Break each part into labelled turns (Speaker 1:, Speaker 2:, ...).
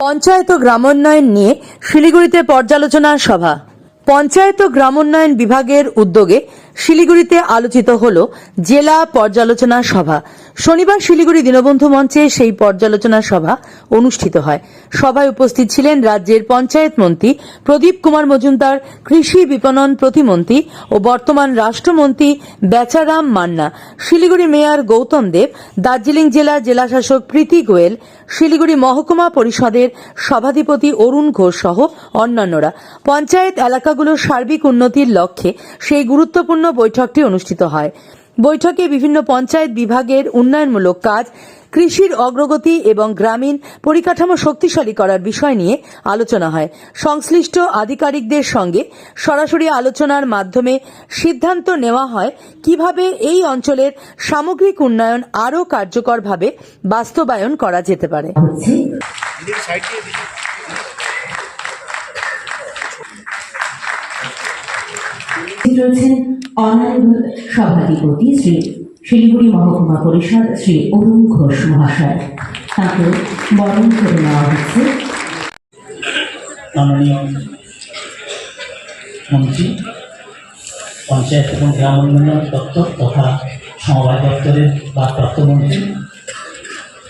Speaker 1: পঞ্চায়েত ও গ্রামোন্নয়ন নিয়ে শিলিগুড়িতে পর্যালোচনা সভা। পঞ্চায়েত ও গ্রামোন্নয়ন বিভাগের উদ্যোগে শিলিগুড়িতে আলোচিত হল জেলা পর্যালোচনা সভা। শনিবার শিলিগুড়ি দীনবন্ধু মঞ্চে সেই পর্যালোচনা সভা অনুষ্ঠিত হয়। সভায় উপস্থিত ছিলেন রাজ্যের পঞ্চায়েত মন্ত্রী প্রদীপ কুমার মজুমদার, কৃষি বিপণন প্রতিমন্ত্রী ও বর্তমান রাষ্ট্রমন্ত্রী বেচারাম মান্না, শিলিগুড়ি মেয়র গৌতম দেব, দার্জিলিং জেলা জেলাশাসক প্রীতি গোয়েল, শিলিগুড়ি মহকুমা পরিষদের সভাধিপতি অরুণ ঘোষ সহ অন্যান্যরা। পঞ্চায়েত এলাকাগুলোর সার্বিক উন্নতির লক্ষ্যে সেই গুরুত্বপূর্ণ বৈঠকটি অনুষ্ঠিত হয়। বৈঠকে বিভিন্ন পঞ্চায়েত বিভাগের উন্নয়নমূলক কাজ, কৃষির অগ্রগতি এবং গ্রামীণ পরিকাঠামো শক্তিশালী করার বিষয় নিয়ে আলোচনা হয়। সংশ্লিষ্ট আধিকারিকদের সঙ্গে সরাসরি আলোচনার মাধ্যমে সিদ্ধান্ত নেওয়া হয় কীভাবে এই অঞ্চলের সামগ্রিক উন্নয়ন আরও কার্যকরভাবে বাস্তবায়ন করা যেতে পারে।
Speaker 2: রয়েছেন অনারেবল সভাধিপতি শ্রী শিলিগুড়ি মহকুমা পরিষদ শ্রী অরুণ ঘোষ মহাশয়। তাকে বরণ করে নেওয়া হচ্ছে।
Speaker 3: মন্ত্রী পঞ্চায়েত এবং গ্রাম উন্নয়ন দপ্তর তথা সমবায় দপ্তরের ভারপ্রাপ্ত মন্ত্রী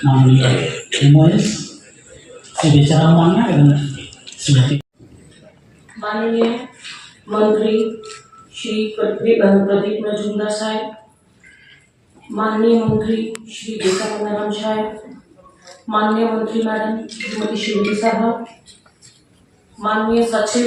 Speaker 3: মাননীয় এমএস বেচারাম এবং
Speaker 4: মাননীয় মন্ত্রী श्री प्रदीप मजूमदार साहब, माननीय मंत्री श्री देसानंदराम साहब, माननीय मंत्री मैडम श्रीमती शिवली साहब, माननीय सचिव